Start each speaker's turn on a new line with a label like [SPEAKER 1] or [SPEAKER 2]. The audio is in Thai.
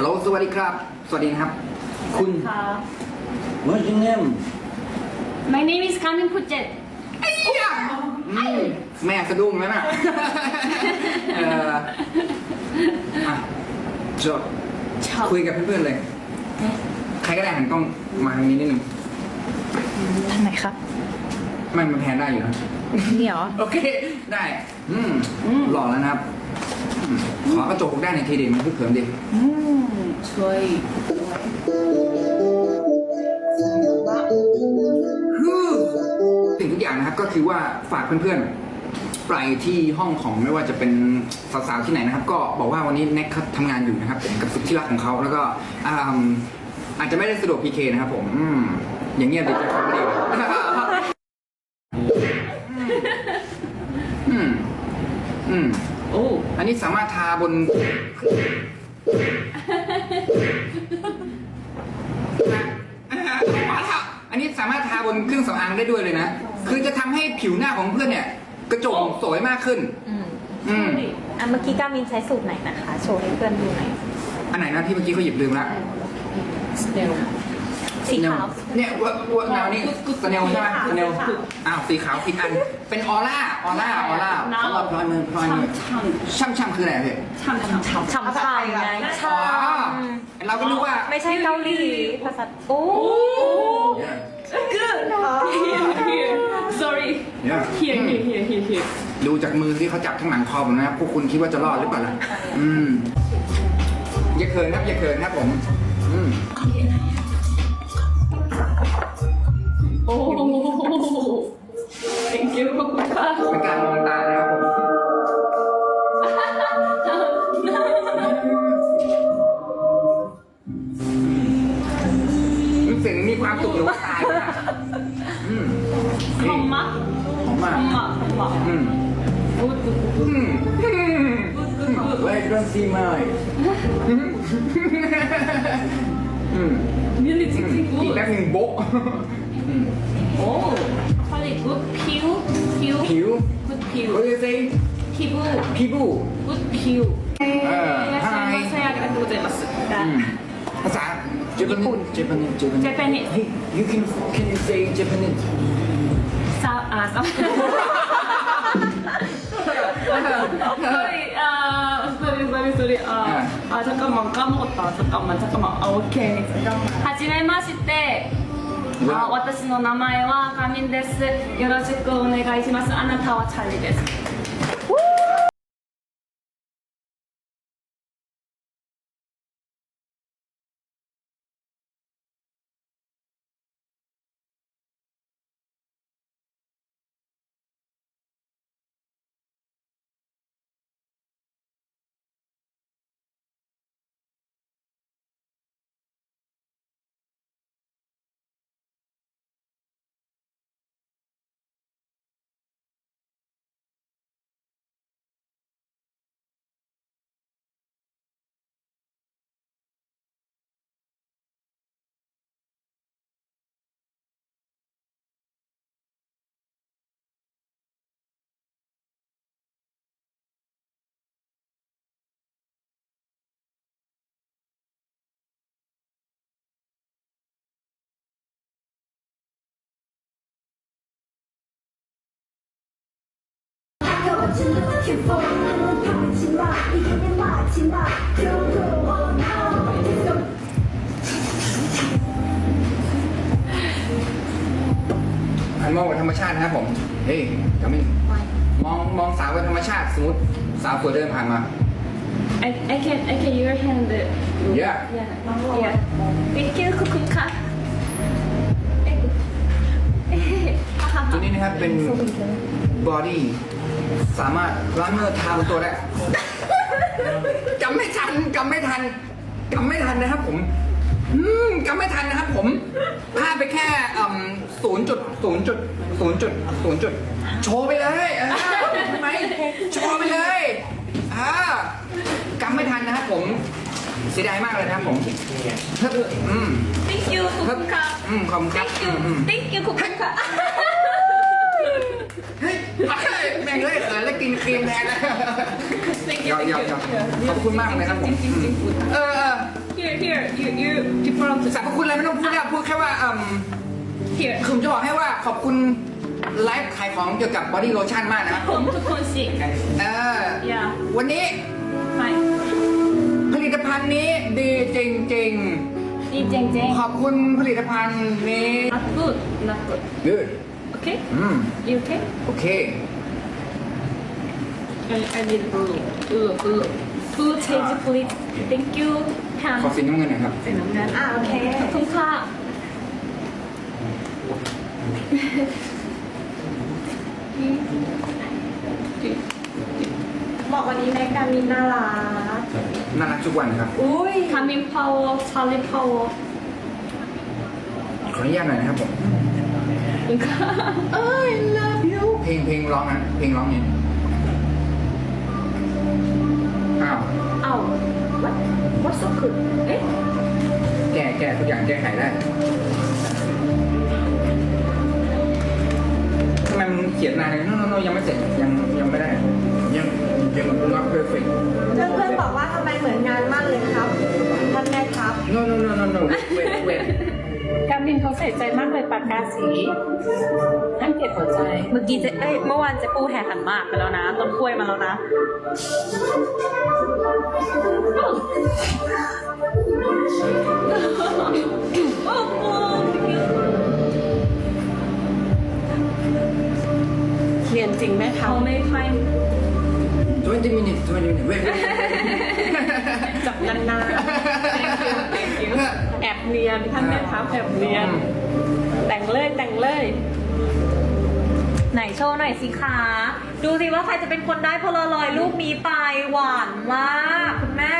[SPEAKER 1] ฮัลโหลสวัสดีครับ สวัสดีนะครับ คุณ
[SPEAKER 2] What's your name?
[SPEAKER 3] My name is Kamin Pujet.
[SPEAKER 1] อืมแม่สะดุ้งแล้วน่ะเอออะจบคุยกับเพื่อนๆเลย ใครก็ได้หันกล้องมาทางนี้นิดนึง
[SPEAKER 4] ทางไหนครับ
[SPEAKER 1] ไม่มันแพนได้อยู่นะ
[SPEAKER 4] นี่เหรอ
[SPEAKER 1] โอเค ได้ อืมหล่อแล้วนะครับอืม ขอกระจกได้ในอยทีเดียวมันเขิมดิ
[SPEAKER 3] 저희
[SPEAKER 1] สิ่งทุกอย่างนะครับก็คือว่าฝากเพื่อนๆไปที่ห้องของไม่ว่าจะเป็นสาวๆที่ไหนนะครับ ก็บอกว่าวันนี้แน็กเขาทำงานอยู่นะครับผมกับสุดที่รักของเขาแล้วก็อ่าอาจจะไม่ได้สะดวกพีเคนะครับผมอืมอย่างเงี้ยเดี๋ยวจะเขาไม่ดีอืมอืม
[SPEAKER 3] โอ้
[SPEAKER 1] อันนี้สามารถทาบนมาแล้วอันนี้สามารถทาบนเครื่องสำอางได้ด้วยเลยนะ คือจะทำให้ผิวหน้าของเพื่อนเนี่ย กระจ่งสวยมากขึ้น
[SPEAKER 4] อืม
[SPEAKER 1] อะ
[SPEAKER 4] เมื่อกี้ก้ามินใช้สูตรไหนนะคะ โชว์ให้เพื่อนดูหน่อย
[SPEAKER 1] อันไหนนะที่เมื่อกี้เขาหยิบลืมละ
[SPEAKER 3] เดี๋ยว
[SPEAKER 4] สีขาว
[SPEAKER 1] เนี่ยวัววัวแนวนี่สแนวใช่ไหมสแนวอ้าวสีขาวผิดอัน เป็นออร่าออร่าออร่าเขารับพลอยมือพลอยมือช่ำช่ำคืออะไรพี่
[SPEAKER 3] ช่ำ
[SPEAKER 4] ช่ำช่ำช่ำช่ำไงช่ำ
[SPEAKER 1] เราก็รู้ว่า
[SPEAKER 4] ไม่ใช่เกาหลีภาษาโอ้
[SPEAKER 3] กือ sorry
[SPEAKER 1] yeah
[SPEAKER 3] here here here here here
[SPEAKER 1] ดูจากมือที่เขาจับข้างหลังคอผมนะครับพวกคุณคิดว่าจะรอดหรือเปล่าล่ะอืมอย่าเขินครับอย่าเขินครับผม อืม
[SPEAKER 3] อ้โห thank you ขอบคุณค่ะ
[SPEAKER 1] เป็นการมองตานะครับผมรู้สึกมีความสุขหรือว่าตายนะอืมห
[SPEAKER 3] อมมาก
[SPEAKER 1] หอมหมาก
[SPEAKER 3] อมมากห
[SPEAKER 1] อม
[SPEAKER 3] มาก
[SPEAKER 1] อืมกูดกูดกูดอืมอืม กูดกูดกูด Why don't see my อืม
[SPEAKER 3] Really
[SPEAKER 1] อืม
[SPEAKER 3] tasting
[SPEAKER 1] อีก good แป๊บหนึงโบ๊ะ Oh, how
[SPEAKER 3] do you pew, Pew? good What do pew,
[SPEAKER 1] you think?
[SPEAKER 3] people, People. good
[SPEAKER 1] pew. Uh, เอ
[SPEAKER 3] อ hi.
[SPEAKER 1] ใช่
[SPEAKER 3] ใช่กั
[SPEAKER 1] น
[SPEAKER 3] ดูเจมัสดา hmm. Japanese Japanese. Japanese. Japanese Hey you can can you say Japanese?
[SPEAKER 1] ซาวอ่าซาวสวัสดีอ่าสวัสดีส
[SPEAKER 3] วั
[SPEAKER 1] สดีสวัสดีอ่า
[SPEAKER 3] อ่าจักรมังกรมกตาจักรมันจักรมังโอเคはじめまして あ私の名前はカミンです。よろしくお願いします。あなたはチャーリーです。
[SPEAKER 1] หันมองกับธรรมชาตินะครับผม เฮ้ยกามินมองมองสาวกับธรรมชาติสมมติสาวสวยเดินผ่านมา
[SPEAKER 3] I, I can, I can your hand.
[SPEAKER 1] Yeah.
[SPEAKER 3] Yeah. Yeah. Thank you, kukuka.
[SPEAKER 1] ตัวนี้นะครับเป็น บอดี้สามารถล้างเนื้อทาบนตัวได้กำไม่ทันกำไม่ทันกำไม่ทันนะครับผมอืมกำไม่ทันนะครับผมพลาดไปแค่ศูนย์จุดศูนย์จุดศูนย์จุดศูนย์จุด โชว์ไปเลยเออใช่ไหมโชว์ไปเลยอ่ากำไม่ทันนะครับผม เสียดายมากเลยนะครับผมเฮ้ยอืม
[SPEAKER 3] Thank you, kukuka.
[SPEAKER 1] อืมขอบคุณครับ
[SPEAKER 3] Thank
[SPEAKER 1] อื
[SPEAKER 3] you,
[SPEAKER 1] มอืม
[SPEAKER 3] thank you, kukuka.
[SPEAKER 1] เฮ้ยแม่งเลยเขินแล้วกินครีมแทนนะยา
[SPEAKER 3] ว
[SPEAKER 1] ยาวขอบคุณมากเลยครับผม เออ Here,
[SPEAKER 3] here, you, you, you put on
[SPEAKER 1] สรรพคุณอะไรไม่ต้องพูดแล้วพูดแค่ว่าอ่ม
[SPEAKER 3] here.
[SPEAKER 1] คืผมจะบอกให้ว่าขอบคุณไลฟ์ขายของเกี่ยวกับบอดี้โลชั่นมากนะ
[SPEAKER 3] ผมทุกคนสิ
[SPEAKER 1] เออ
[SPEAKER 3] Yeah.
[SPEAKER 1] วันนี้
[SPEAKER 3] Fine.
[SPEAKER 1] ผลิตภัณฑ์นี้ดีจริง
[SPEAKER 3] จริงดีเจ๋งจ
[SPEAKER 1] ๆขอบคุณผลิตภัณฑ์นี้
[SPEAKER 3] Not good. Not good.
[SPEAKER 1] good
[SPEAKER 3] okay
[SPEAKER 1] อืม
[SPEAKER 3] you okay
[SPEAKER 1] โอเค
[SPEAKER 3] I I need blue blue blue blue change please thank you ทาง
[SPEAKER 1] ขอสีน้ำเงินหน่อยครับ
[SPEAKER 3] สีน้ำเงิน
[SPEAKER 4] อ่าโอเค
[SPEAKER 3] ขอบคุณค่ะ
[SPEAKER 4] บอกวันนี้แม็กกามินน่ารัก
[SPEAKER 1] น่ารักทุกวันครับ
[SPEAKER 4] อุ้ย
[SPEAKER 3] คามินพาวเวอร์ชาลีพาวเวอร์
[SPEAKER 1] ขออนุญาตหน่อยนะครับผม
[SPEAKER 3] คุณค่ะ I love you
[SPEAKER 1] เพลงเพลงร้องนะเพลงร้องเนี่ยอ้าว
[SPEAKER 3] เอ้า what what so good เอ๊ะ
[SPEAKER 1] แก้แก้ทุกอย่างแก้ไขได้ทำไมมันเขียนนานเลยโน้โน้ยังไม่เสร็จยังยังไม่ได้ ยังยัง not perfect
[SPEAKER 4] เพื่อนเพื่อนๆบอกว่าทำไมเหมือนงานมากเลยครับท่านแม่ครับ
[SPEAKER 1] no no no no no wait wait
[SPEAKER 3] กามินเขาใส่ใจมากเลยปา กกาสีให้เก็บหัวใจ
[SPEAKER 4] เมื่อกี้เจเอ้ยเมื่อวานเจ๊ปูแห่ขันหมากไปแล้วนะ ต้นกล้วยมาแล้วนะ เรียนจริงไหมคะ
[SPEAKER 3] How many time
[SPEAKER 1] 20 minutes 20 minutes wait wait
[SPEAKER 4] จับนาน
[SPEAKER 3] Thank you
[SPEAKER 4] ๆแอบเนียนท่านแม่ครับแอบเนียน แต่งเลยแต่งเลย ไหนโชว์หน่อยสิคะดูสิว่าใครจะเป็นคนได้พลลอยรูปนี้ไปหวานมากคุณแม่